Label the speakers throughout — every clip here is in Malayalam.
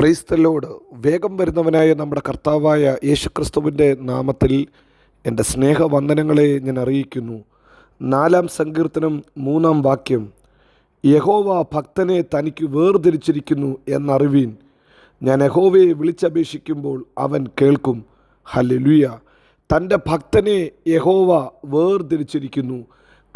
Speaker 1: ക്രൈസ്തലോട് വേഗം വരുന്നവനായ നമ്മുടെ കർത്താവായ യേശുക്രിസ്തുവിന്റെ നാമത്തിൽ എന്റെ സ്നേഹവന്ദനങ്ങളെ ഞാൻ അറിയിക്കുന്നു. നാലാം സങ്കീർത്തനം മൂന്നാം വാക്യം യഹോവ ഭക്തനെ തനിക്ക് വേർതിരിച്ചിരിക്കുന്നു എന്നറിവീൻ. ഞാൻ യഹോവയെ വിളിച്ചപേക്ഷിക്കുമ്പോൾ അവൻ കേൾക്കും. ഹല്ലേലൂയ. തന്റെ ഭക്തനെ യഹോവ വേർതിരിച്ചിരിക്കുന്നു.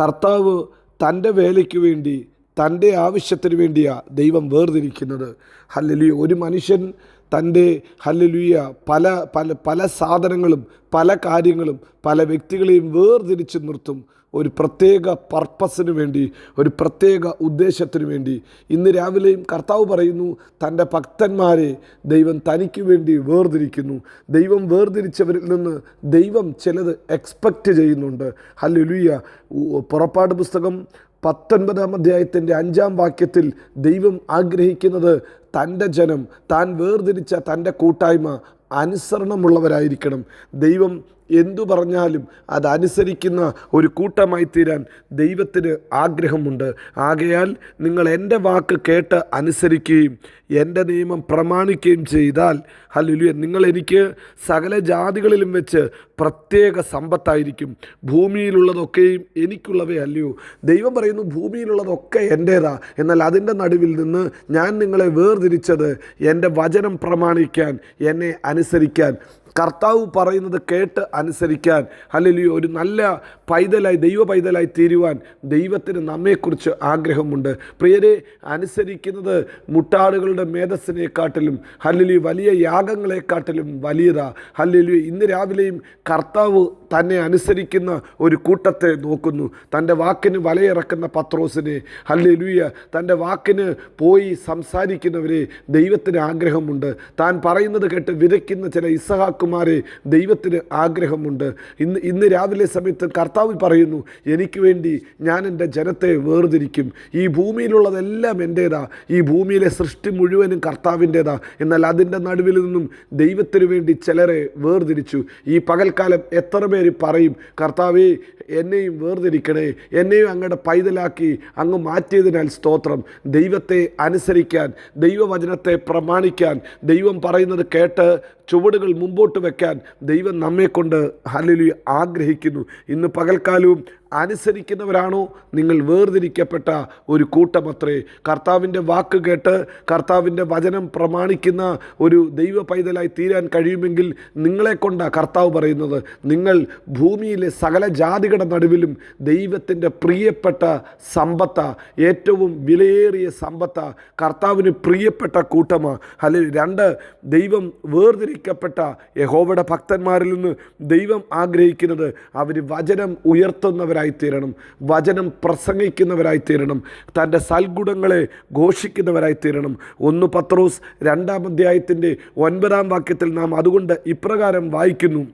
Speaker 1: കർത്താവ് തന്റെ വേലയ്ക്ക് വേണ്ടി തന്റെ ആവശ്യത്തിന് വേണ്ടിയാണ് ദൈവം വേർതിരിക്കുന്നത്. ഹല്ലലുയ. ഒരു മനുഷ്യൻ തന്റെ ഹല്ലലുയ പല പല പല സാധനങ്ങളും പല കാര്യങ്ങളും പല വ്യക്തികളെയും വേർതിരിച്ച് നിർത്തും. ഒരു പ്രത്യേക പർപ്പസിന് വേണ്ടി ഒരു പ്രത്യേക ഉദ്ദേശത്തിന് വേണ്ടി. ഇന്ന് രാവിലെയും കർത്താവ് പറയുന്നു തന്റെ ഭക്തന്മാരെ ദൈവം തനിക്ക് വേണ്ടി വേർതിരിക്കുന്നു. ദൈവം വേർതിരിച്ചവരിൽ നിന്ന് ദൈവം ചിലത് എക്സ്പെക്റ്റ് ചെയ്യുന്നുണ്ട്. ഹല്ലേലൂയ. ഉ- പുറപ്പാട് പുസ്തകം പത്തൊൻപതാം അധ്യായത്തിന്റെ അഞ്ചാം വാക്യത്തിൽ ദൈവം ആഗ്രഹിക്കുന്നത് തന്റെ ജനം താൻ വേർതിരിച്ച തന്റെ കൂട്ടായ്മ അനുസരണമുള്ളവരായിരിക്കണം. ദൈവം എന്തു പറഞ്ഞാലും അതനുസരിക്കുന്ന ഒരു കൂട്ടമായി തീരാൻ ദൈവത്തിന് ആഗ്രഹമുണ്ട്. ആകയാൽ നിങ്ങൾ എന്റെ വാക്ക് കേട്ട് അനുസരിക്കുകയും എന്റെ നിയമം പ്രമാണിക്കുകയും ചെയ്താൽ ഹല്ലേലൂയ നിങ്ങൾ എനിക്ക് സകല ജാതികളിലും വെച്ച് പ്രത്യേക സമ്പത്തായിരിക്കും. ഭൂമിയിലുള്ളതൊക്കെയും എനിക്കുള്ളവയല്ലയോ. ദൈവം പറയുന്നു ഭൂമിയിലുള്ളതൊക്കെ എന്റേതാ. എന്നാൽ അതിന്റെ നടുവിൽ നിന്ന് ഞാൻ നിങ്ങളെ വേർതിരിച്ചത് എന്റെ വചനം പ്രമാണിക്കാൻ എന്നെ അനുസരിക്കാൻ. കർത്താവ് പറയുന്നത് കേട്ട് അനുസരിക്കാൻ അല്ലെങ്കിൽ ഒരു നല്ല പൈതലായി ദൈവ പൈതലായി തീരുവാൻ ദൈവത്തിന് നമ്മെക്കുറിച്ച് ആഗ്രഹമുണ്ട്. പ്രിയരെ അനുസരിക്കുന്നത് മുട്ടാടുകളുടെ മേധസ്സിനെക്കാട്ടിലും അല്ലെങ്കിൽ വലിയ യാഗങ്ങളെക്കാട്ടിലും വലിയതാ. അല്ലെങ്കിൽ ഇന്ന് രാവിലെയും കർത്താവ് തന്നെ അനുസരിക്കുന്ന ഒരു കൂട്ടത്തെ നോക്കുന്നു. തന്റെ വാക്കിന് വലയിറക്കുന്ന പത്രോസിനെ ഹല്ലേലൂയ തന്റെ വാക്കിന് പോയി സംസാരിക്കുന്നവരെ ദൈവത്തിന് ആഗ്രഹമുണ്ട്. താൻ പറയുന്നത് കേട്ട് വിതയ്ക്കുന്ന ചില ഇസഹാക്കുമാരെ ദൈവത്തിന് ആഗ്രഹമുണ്ട്. ഇന്ന് ഇന്ന് രാവിലെ സമയത്ത് കർത്താവ് പറയുന്നു എനിക്ക് വേണ്ടി ഞാൻ എന്റെ ജനത്തെ വേർതിരിക്കും. ഈ ഭൂമിയിലുള്ളതെല്ലാം എന്റേതാ. ഈ ഭൂമിയിലെ സൃഷ്ടി മുഴുവനും കർത്താവിന്റേതാ. എന്നാൽ അതിന്റെ നടുവിൽ നിന്നും ദൈവത്തിന് വേണ്ടി ചിലരെ വേർതിരിച്ചു. ഈ പകൽക്കാലം എത്ര പേര് പറയും കർത്താവേ എന്നെയും വേർതിരിക്കണേ. എന്നെയും അങ്ങയുടെ പൈതലാക്കി അങ്ങ് മാറ്റിയതിനാൽ സ്തോത്രം. ദൈവത്തെ അനുസരിക്കാൻ ദൈവവചനത്തെ പ്രമാണിക്കാൻ ദൈവം പറയുന്നത് കേട്ട് ചുവടുകൾ മുമ്പോട്ട് വെക്കാൻ ദൈവം നമ്മെക്കൊണ്ട് ഹലലി ആഗ്രഹിക്കുന്നു. ഇന്ന് പകൽക്കാലവും അനുസരിക്കുന്നവരാണോ? നിങ്ങൾ വേർതിരിക്കപ്പെട്ട ഒരു കൂട്ടമത്രേ. കർത്താവിന്റെ വാക്ക് കേട്ട് കർത്താവിന്റെ വചനം പ്രമാണിക്കുന്ന ഒരു ദൈവ പൈതലായി തീരാൻ കഴിയുമെങ്കിൽ നിങ്ങളെ കൊണ്ടാണ് കർത്താവ് പറയുന്നത്. നിങ്ങൾ ഭൂമിയിലെ സകല ജാതികളുടെ നടുവിലും ദൈവത്തിന്റെ പ്രിയപ്പെട്ട സമ്പത്ത. ഏറ്റവും വിലയേറിയ സമ്പത്ത. കർത്താവിന് പ്രിയപ്പെട്ട കൂട്ടമാണ് അല്ലെങ്കിൽ രണ്ട് ദൈവം വേർതിരിക്കപ്പെട്ട യഹോവയുടെ ഭക്തന്മാരിൽ നിന്ന് ദൈവം ആഗ്രഹിക്കുന്നത് അവർ വചനം ഉയർത്തുന്നവരായി തീരണം വചനം പ്രസംഗിക്കുന്നവരായിത്തീരണം. തന്റെ സൽഗുണങ്ങളെ ഘോഷിക്കുന്നവരായിത്തീരണം. ഒന്ന് പത്രോസ് രണ്ടാം അധ്യായത്തിന്റെ ഒൻപതാം വാക്യത്തിൽ നാം അതുകൊണ്ട് ഇപ്രകാരം വായിക്കുന്നു.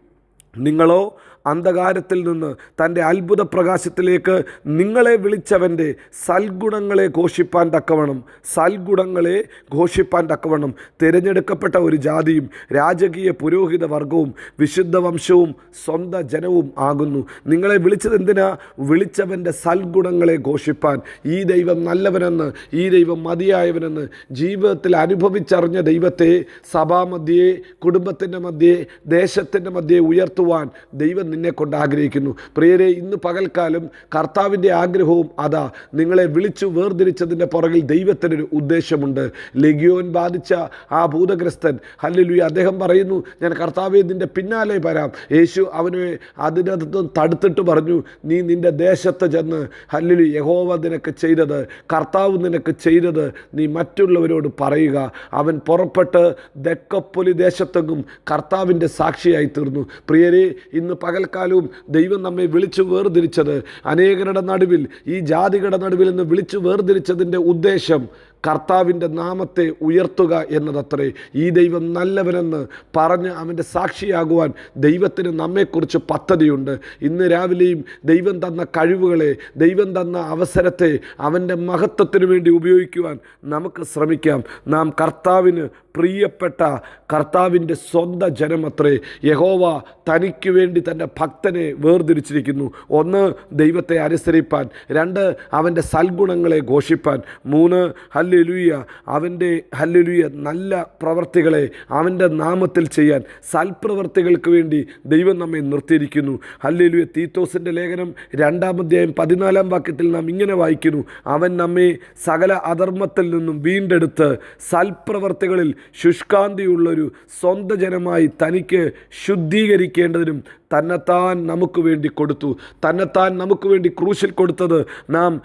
Speaker 1: നിങ്ങളോ അന്ധകാരത്തിൽ നിന്ന് തന്റെ അത്ഭുത പ്രകാശത്തിലേക്ക് നിങ്ങളെ വിളിച്ചവന്റെ സൽഗുണങ്ങളെ ഘോഷിപ്പാൻ തക്കവണ്ണം സൽഗുണങ്ങളെ ഘോഷിപ്പാൻ തക്കവണ്ണം തിരഞ്ഞെടുക്കപ്പെട്ട ഒരു ജാതിയും രാജകീയ പുരോഹിത വർഗവും വിശുദ്ധ വംശവും സ്വന്തം ജനവും ആകുന്നു. നിങ്ങളെ വിളിച്ചത് എന്തിനാ? വിളിച്ചവന്റെ സൽഗുണങ്ങളെ ഘോഷിപ്പാൻ. ഈ ദൈവം നല്ലവനെന്ന് ഈ ദൈവം മതിയായവനെന്ന് ജീവിതത്തിൽ അനുഭവിച്ചറിഞ്ഞ ദൈവത്തെ സഭാമധ്യേ കുടുംബത്തിന്റെ മധ്യേ ദേശത്തിന്റെ മധ്യേ ഉയർത്തുവാൻ ദൈവം നിന്നെ കൊണ്ട് ആഗ്രഹിക്കുന്നു. പ്രിയരെ ഇന്ന് പകൽക്കാലം കർത്താവിന്റെ ആഗ്രഹവും അതാ. നിങ്ങളെ വിളിച്ചു വേർതിരിച്ചതിന്റെ പുറകിൽ ദൈവത്തിനൊരു ഉദ്ദേശമുണ്ട്. ലെഗിയോൻ ബാധിച്ച ആ ഭൂതഗ്രസ്തൻ ഹല്ലേലൂയ അദ്ദേഹം പറയുന്നു ഞാൻ കർത്താവെ നിന്റെ പിന്നാലെ വരാം. യേശു അവനെ അതിനകത്ത് തടുത്തിട്ട് പറഞ്ഞു നീ നിന്റെ ദേശത്ത് ചെന്ന് ഹല്ലേലു യഹോവ നിനക്ക് ചെയ്തത് കർത്താവ് നിനക്ക് ചെയ്തത് നീ മറ്റുള്ളവരോട് പറയുക. അവൻ പുറപ്പെട്ട് ദക്കപ്പൊലി ദേശത്തെങ്ങും കർത്താവിന്റെ സാക്ഷിയായി തീർന്നു. പ്രിയരെ ഇന്ന് പകൽക്കാലവും ദൈവം നമ്മെ വിളിച്ചു വേർതിരിച്ചത്. അനേകരുടെ നടുവിൽ ഈ ജാതികളുടെ നടുവിൽ നിന്ന് വിളിച്ചു വേർതിരിച്ചതിന്റെ ഉദ്ദേശം കർത്താവിന്റെ നാമത്തെ ഉയർത്തുക എന്നതത്രേ. ഈ ദൈവം നല്ലവനെന്ന് പറഞ്ഞ് അവന്റെ സാക്ഷിയാകുവാൻ ദൈവത്തിന് നമ്മെക്കുറിച്ച് പദ്ധതിയുണ്ട്. ഇന്ന് രാവിലെയും ദൈവം തന്ന കഴിവുകളെ ദൈവം തന്ന അവസരത്തെ അവന്റെ മഹത്വത്തിന് വേണ്ടി ഉപയോഗിക്കുവാൻ നമുക്ക് ശ്രമിക്കാം. നാം കർത്താവിന് പ്രിയപ്പെട്ട കർത്താവിന്റെ സ്വന്തം ജനമത്രേ യഹോവ തനിക്ക് വേണ്ടി തന്റെ ഭക്തനെ വേർതിരിച്ചിരിക്കുന്നു. ഒന്ന് ദൈവത്തെ അനുസരിപ്പാൻ. രണ്ട് അവന്റെ സൽഗുണങ്ങളെ ഘോഷിപ്പാൻ. മൂന്ന് ഹല്ലുലുയ. അവന്റെ ഹല്ലുലുയ നല്ല പ്രവർത്തികളെ അവന്റെ നാമത്തിൽ ചെയ്യാൻ സൽപ്രവർത്തികൾക്ക് വേണ്ടി ദൈവം നമ്മെ നിർത്തിയിരിക്കുന്നു. ഹല്ലുലുയ. തീത്തോസിന്റെ ലേഖനം രണ്ടാം അധ്യായം പതിനാലാം വാക്യത്തിൽ നാം ഇങ്ങനെ വായിക്കുന്നു. അവൻ നമ്മെ സകല അധർമ്മത്തിൽ നിന്നും വീണ്ടെടുത്ത് സൽപ്രവർത്തികളിൽ ശുഷ്കാന്തിയുള്ളൊരു സ്വന്തം ജനമായി തനിക്ക് ശുദ്ധീകരിക്കേണ്ടതിനും തന്നെത്താൻ നമുക്ക് വേണ്ടി കൊടുത്തു. തന്നെത്താൻ നമുക്ക് വേണ്ടി ക്രൂശിൽ കൊടുത്തത് നാം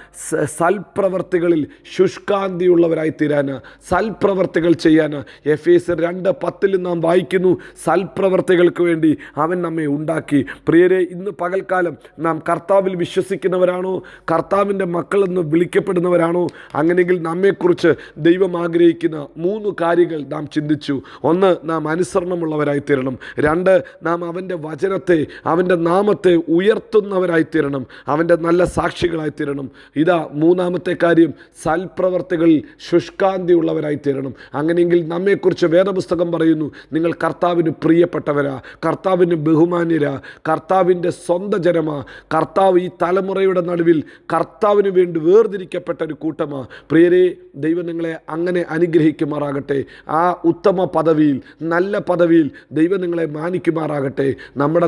Speaker 1: സൽപ്രവർത്തികളിൽ ശുഷ്കാന്തിയുള്ളവരായി തീരാന്. സൽപ്രവർത്തികൾ ചെയ്യാന്. എഫ് എസ് രണ്ട് പത്തിൽ നാം വായിക്കുന്നു. സൽപ്രവർത്തികൾക്ക് വേണ്ടി അവൻ നമ്മെ ഉണ്ടാക്കി. പ്രിയരെ ഇന്ന് പകൽക്കാലം നാം കർത്താവിൽ വിശ്വസിക്കുന്നവരാണോ? കർത്താവിന്റെ മക്കളെന്ന് വിളിക്കപ്പെടുന്നവരാണോ? അങ്ങനെയെങ്കിൽ നമ്മെക്കുറിച്ച് ദൈവം ആഗ്രഹിക്കുന്ന മൂന്ന് കാര്യങ്ങൾ നാം ചിന്തിച്ചു. ഒന്ന് നാം അനുസരണമുള്ളവരായി തീരണം. രണ്ട് നാം അവന്റെ വചനത്തെ അവന്റെ നാമത്തെ ഉയർത്തുന്നവരായിത്തീരണം അവന്റെ നല്ല സാക്ഷികളായിത്തീരണം. ഇതാ മൂന്നാമത്തെ കാര്യം സൽപ്രവർത്തികളിൽ ശുഷ്കാന്തിയുള്ളവരായിത്തീരണം. അങ്ങനെയെങ്കിൽ നമ്മെക്കുറിച്ച് വേദപുസ്തകം പറയുന്നു നിങ്ങൾ കർത്താവിന് പ്രിയപ്പെട്ടവരാ കർത്താവിന് ബഹുമാന്യരാ കർത്താവിന്റെ സ്വന്തം ജനമാ കർത്താവ് ഈ തലമുറയുടെ നടുവിൽ കർത്താവിന് വേണ്ടി വേർതിരിക്കപ്പെട്ട ഒരു കൂട്ടമാ. പ്രിയരെ ദൈവം നിങ്ങളെ അങ്ങനെ അനുഗ്രഹിക്കുമാറാകട്ടെ. ആ ഉത്തമ പദവിയിൽ നല്ല പദവിയിൽ ദൈവം നിങ്ങളെ മാനിക്കുമാറാകട്ടെ. നമ്മുടെ